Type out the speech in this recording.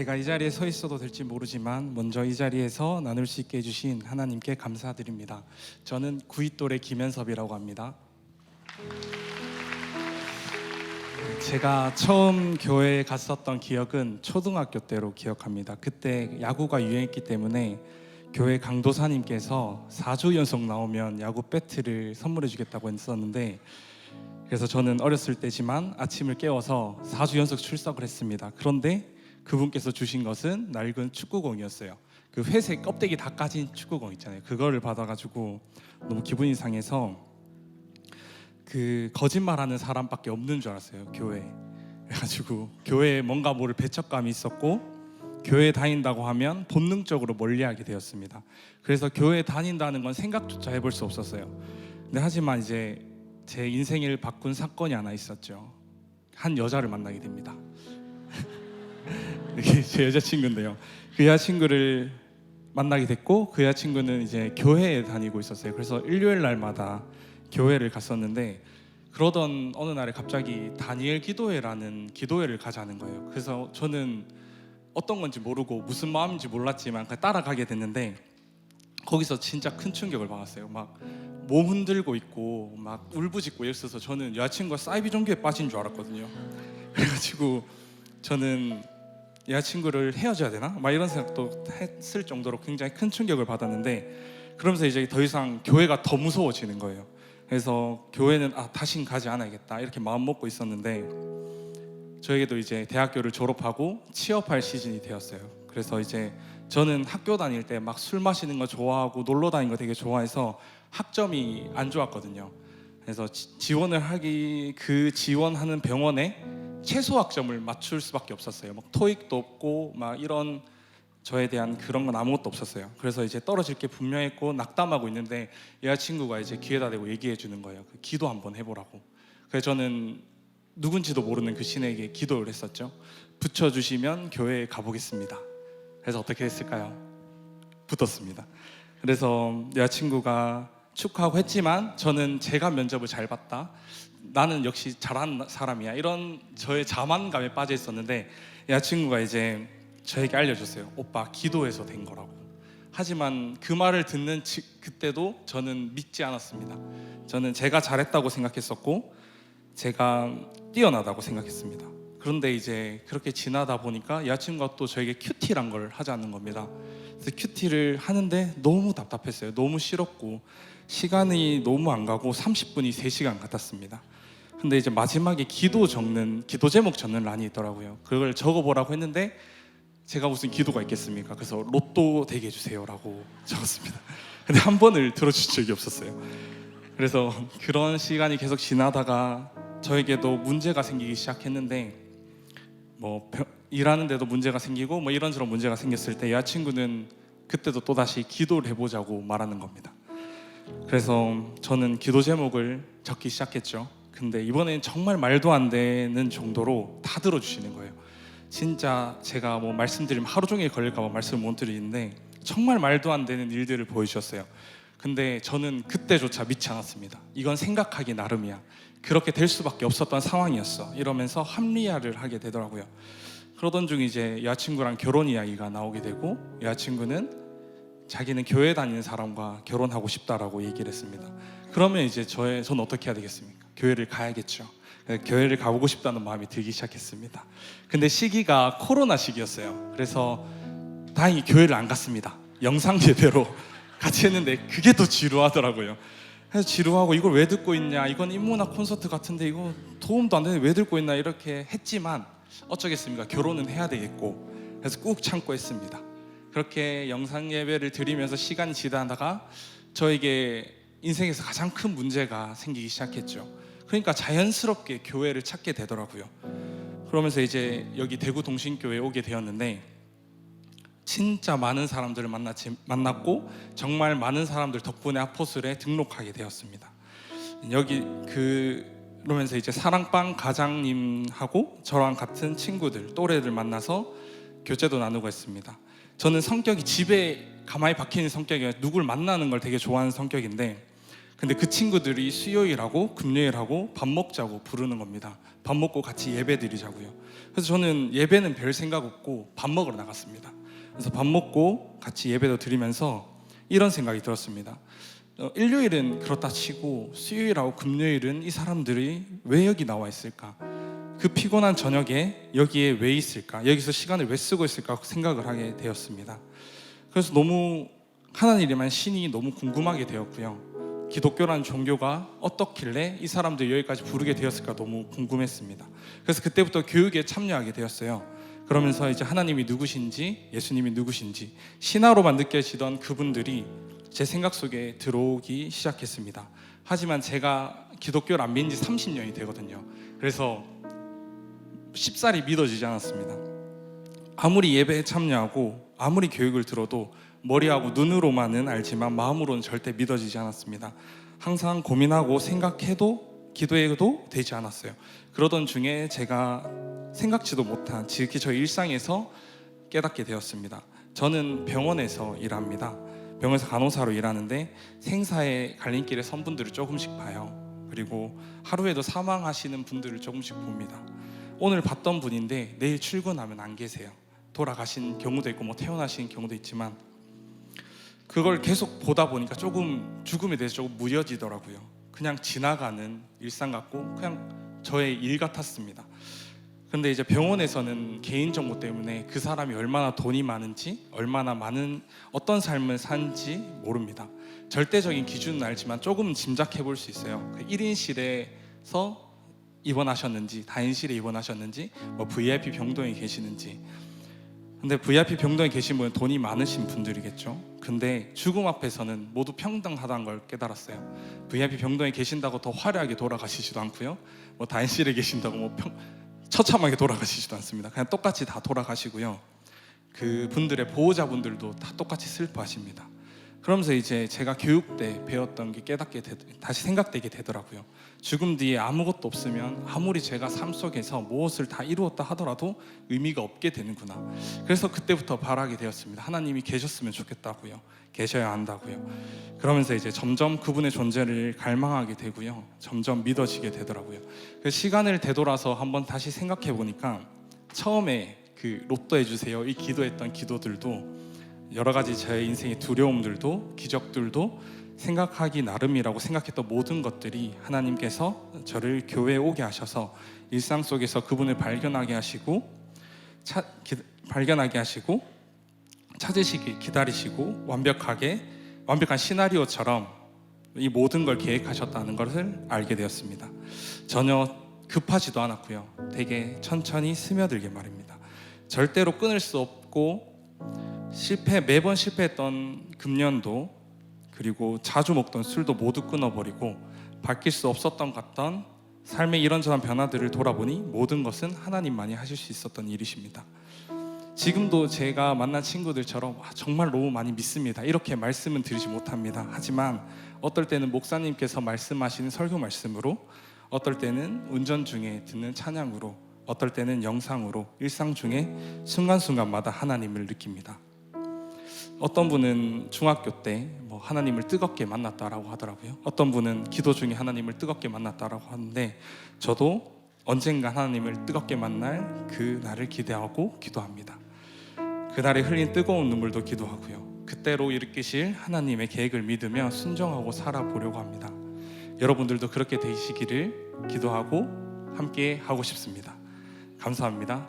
제가 이 자리에 서 있어도 될지 모르지만 먼저 이 자리에서 나눌 수 있게 해주신 하나님께 감사드립니다. 저는 구이돌의 김현섭이라고 합니다. 제가 처음 교회에 갔었던 기억은 초등학교 때로 기억합니다. 그때 야구가 유행했기 때문에 교회 강도사님께서 4주 연속 나오면 야구 배트를 선물해 주겠다고 했었는데 그래서 저는 어렸을 때지만 아침을 깨워서 4주 연속 출석을 했습니다. 그런데 그분께서 주신 것은 낡은 축구공이었어요. 그 회색 껍데기 다 까진 축구공 있잖아요. 그거를 받아가지고 너무 기분이 상해서 그 거짓말하는 사람밖에 없는 줄 알았어요. 교회. 그래가지고 교회에 뭔가 모를 배척감이 있었고 교회 다닌다고 하면 본능적으로 멀리하게 되었습니다. 그래서 교회 다닌다는 건 생각조차 해볼 수 없었어요. 근데 하지만 이제 제 인생을 바꾼 사건이 하나 있었죠. 한 여자를 만나게 됩니다. 이게 제 여자친구인데요. 그 여자친구를 만나게 됐고 그 여자친구는 이제 교회에 다니고 있었어요. 그래서 일요일 날마다 교회를 갔었는데 그러던 어느 날에 갑자기 다니엘 기도회라는 기도회를 가자는 거예요. 그래서 저는 어떤 건지 모르고 무슨 마음인지 몰랐지만 그냥 따라가게 됐는데 거기서 진짜 큰 충격을 받았어요. 막 몸 흔들고 있고 막 울부짖고 이랬어서 저는 여자친구가 사이비 종교에 빠진 줄 알았거든요. 그래가지고 저는 여자친구를 헤어져야 되나? 막 이런 생각도 했을 정도로 굉장히 큰 충격을 받았는데 그러면서 이제 더 이상 교회가 더 무서워지는 거예요. 그래서 교회는 아 다신 가지 않아야겠다 이렇게 마음 먹고 있었는데 저에게도 이제 대학교를 졸업하고 취업할 시즌이 되었어요. 그래서 이제 저는 학교 다닐 때 막 술 마시는 거 좋아하고 놀러 다니는 거 되게 좋아해서 학점이 안 좋았거든요. 그래서 지- 지원을 하기 그 지원하는 병원에 최소 학점을 맞출 수밖에 없었어요. 막 토익도 없고 막 이런 저에 대한 그런 건 아무것도 없었어요. 그래서 이제 떨어질 게 분명했고 낙담하고 있는데 여자친구가 이제 귀에다 대고 얘기해 주는 거예요. 그 기도 한번 해보라고. 그래서 저는 누군지도 모르는 그 신에게 기도를 했었죠. 붙여주시면 교회에 가보겠습니다. 그래서 어떻게 했을까요? 붙었습니다. 그래서 여자친구가 축하하고 했지만 저는 제가 면접을 잘 봤다. 나는 역시 잘한 사람이야. 이런 저의 자만감에 빠져 있었는데 여자친구가 이제 저에게 알려줬어요. 오빠 기도해서 된 거라고. 하지만 그 말을 듣는 지- 그때도 저는 믿지 않았습니다. 저는 제가 잘했다고 생각했었고 제가 뛰어나다고 생각했습니다. 그런데 이제 그렇게 지나다 보니까 여자친구가 또 저에게 큐티란 걸 하자는 겁니다. 그래서 큐티를 하는데 너무 답답했어요. 너무 싫었고 시간이 너무 안 가고 30분이 3시간 같았습니다. 근데 이제 마지막에 기도 적는 기도 제목 적는 란이 있더라고요. 그걸 적어보라고 했는데 제가 무슨 기도가 있겠습니까? 그래서 로또 되게 해주세요라고 적었습니다. 근데 한 번을 들어준 적이 없었어요. 그래서 그런 시간이 계속 지나다가 저에게도 문제가 생기기 시작했는데 뭐 병- 일하는데도 문제가 생기고 뭐 이런저런 문제가 생겼을 때 여자친구는 그때도 또 다시 기도를 해보자고 말하는 겁니다. 그래서 저는 기도 제목을 적기 시작했죠. 근데 이번엔 정말 말도 안 되는 정도로 다 들어주시는 거예요. 진짜 제가 뭐 말씀드리면 하루 종일 걸릴까 봐 말씀을 못 드리는데 정말 말도 안 되는 일들을 보여주셨어요. 근데 저는 그때조차 믿지 않았습니다. 이건 생각하기 나름이야. 그렇게 될 수밖에 없었던 상황이었어. 이러면서 합리화를 하게 되더라고요. 그러던 중 이제 여자친구랑 결혼 이야기가 나오게 되고 여자친구는 자기는 교회 다니는 사람과 결혼하고 싶다라고 얘기를 했습니다. 그러면 이제 저의 전 어떻게 해야 되겠습니까? 교회를 가야겠죠. 교회를 가보고 싶다는 마음이 들기 시작했습니다. 근데 시기가 코로나 시기였어요. 그래서 다행히 교회를 안 갔습니다. 영상 예배로 같이 했는데 그게 더 지루하더라고요. 그래서 지루하고 이걸 왜 듣고 있냐? 이건 인문학 콘서트 같은데 이거 도움도 안 되는데 왜 듣고 있나 이렇게 했지만 어쩌겠습니까? 결혼은 해야 되겠고 그래서 꾹 참고 했습니다. 그렇게 영상 예배를 드리면서 시간이 지나다가 저에게 인생에서 가장 큰 문제가 생기기 시작했죠. 그러니까 자연스럽게 교회를 찾게 되더라고요. 그러면서 이제 여기 대구 동신교회에 오게 되었는데 진짜 많은 사람들을 만났지, 만났고 정말 많은 사람들 덕분에 아포슬에 등록하게 되었습니다. 여기 그 그러면서 이제 사랑방 가장님하고 저랑 같은 친구들 또래들 만나서 교제도 나누고 했습니다. 저는 성격이 집에 가만히 박히는 성격이 아니라 누굴 만나는 걸 되게 좋아하는 성격인데 근데 그 친구들이 수요일하고 금요일하고 밥 먹자고 부르는 겁니다. 밥 먹고 같이 예배 드리자고요. 그래서 저는 예배는 별 생각 없고 밥 먹으러 나갔습니다. 그래서 밥 먹고 같이 예배도 드리면서 이런 생각이 들었습니다. 어, 일요일은 그렇다 치고 수요일하고 금요일은 이 사람들이 왜 여기 나와 있을까? 그 피곤한 저녁에 여기에 왜 있을까? 여기서 시간을 왜 쓰고 있을까 생각을 하게 되었습니다. 그래서 너무 하나님에만 신이 너무 궁금하게 되었고요. 기독교라는 종교가 어떻길래 이 사람들 여기까지 부르게 되었을까 너무 궁금했습니다. 그래서 그때부터 교육에 참여하게 되었어요. 그러면서 이제 하나님이 누구신지, 예수님이 누구신지 신화로만 느껴지던 그분들이 제 생각 속에 들어오기 시작했습니다. 하지만 제가 기독교를 안 믿은 지 30년이 되거든요. 그래서 쉽사리 믿어지지 않았습니다. 아무리 예배에 참여하고 아무리 교육을 들어도 머리하고 눈으로만은 알지만 마음으로는 절대 믿어지지 않았습니다. 항상 고민하고 생각해도 기도해도 되지 않았어요. 그러던 중에 제가 생각지도 못한 지극히 저희 일상에서 깨닫게 되었습니다. 저는 병원에서 일합니다. 병원에서 간호사로 일하는데 생사의 갈림길에 선 분들을 조금씩 봐요. 그리고 하루에도 사망하시는 분들을 조금씩 봅니다. 오늘 봤던 분인데 내일 출근하면 안 계세요. 돌아가신 경우도 있고 뭐 태어나신 경우도 있지만 그걸 계속 보다 보니까 조금 죽음에 대해서 조금 무뎌지더라고요. 그냥 지나가는 일상 같고 그냥 저의 일 같았습니다. 근데 이제 병원에서는 개인 정보 때문에 그 사람이 얼마나 돈이 많은지, 얼마나 많은 어떤 삶을 산지 모릅니다. 절대적인 기준은 알지만 조금 짐작해 볼 수 있어요. 그 1인실에서 입원하셨는지, 다인실에 입원하셨는지, 뭐 VIP 병동에 계시는지. 근데 VIP 병동에 계신 분은 돈이 많으신 분들이겠죠. 근데 죽음 앞에서는 모두 평등하다는 걸 깨달았어요. VIP 병동에 계신다고 더 화려하게 돌아가시지도 않고요. 뭐 다인실에 계신다고 뭐 평, 처참하게 돌아가시지도 않습니다. 그냥 똑같이 다 돌아가시고요. 그 분들의 보호자분들도 다 똑같이 슬퍼하십니다. 그러면서 이제 제가 교육 때 배웠던 게 깨닫게 되, 다시 생각되게 되더라고요. 죽음 뒤에 아무것도 없으면 아무리 제가 삶 속에서 무엇을 다 이루었다 하더라도 의미가 없게 되는구나. 그래서 그때부터 바라게 되었습니다. 하나님이 계셨으면 좋겠다고요. 계셔야 한다고요. 그러면서 이제 점점 그분의 존재를 갈망하게 되고요. 점점 믿어지게 되더라고요. 그 시간을 되돌아서 한번 다시 생각해 보니까 처음에 그 로또 해주세요 이 기도했던 기도들도 여러 가지 제 인생의 두려움들도 기적들도 생각하기 나름이라고 생각했던 모든 것들이 하나님께서 저를 교회에 오게 하셔서 일상 속에서 그분을 발견하게 하시고 차, 기, 발견하게 하시고 찾으시기 기다리시고 완벽하게 완벽한 시나리오처럼 이 모든 걸 계획하셨다는 것을 알게 되었습니다. 전혀 급하지도 않았고요. 되게 천천히 스며들게 말입니다. 절대로 끊을 수 없고 실패 매번 실패했던 금년도 그리고 자주 먹던 술도 모두 끊어버리고 바뀔 수 없었던 같던 삶의 이런저런 변화들을 돌아보니 모든 것은 하나님만이 하실 수 있었던 일이십니다. 지금도 제가 만난 친구들처럼 아, 정말 너무 많이 믿습니다. 이렇게 말씀은 드리지 못합니다. 하지만 어떨 때는 목사님께서 말씀하시는 설교 말씀으로 어떨 때는 운전 중에 듣는 찬양으로 어떨 때는 영상으로 일상 중에 순간순간마다 하나님을 느낍니다. 어떤 분은 중학교 때 뭐 하나님을 뜨겁게 만났다라고 하더라고요. 어떤 분은 기도 중에 하나님을 뜨겁게 만났다라고 하는데 저도 언젠가 하나님을 뜨겁게 만날 그 날을 기대하고 기도합니다. 그 날에 흘린 뜨거운 눈물도 기도하고요. 그때로 일으키실 하나님의 계획을 믿으며 순종하고 살아보려고 합니다. 여러분들도 그렇게 되시기를 기도하고 함께 하고 싶습니다. 감사합니다.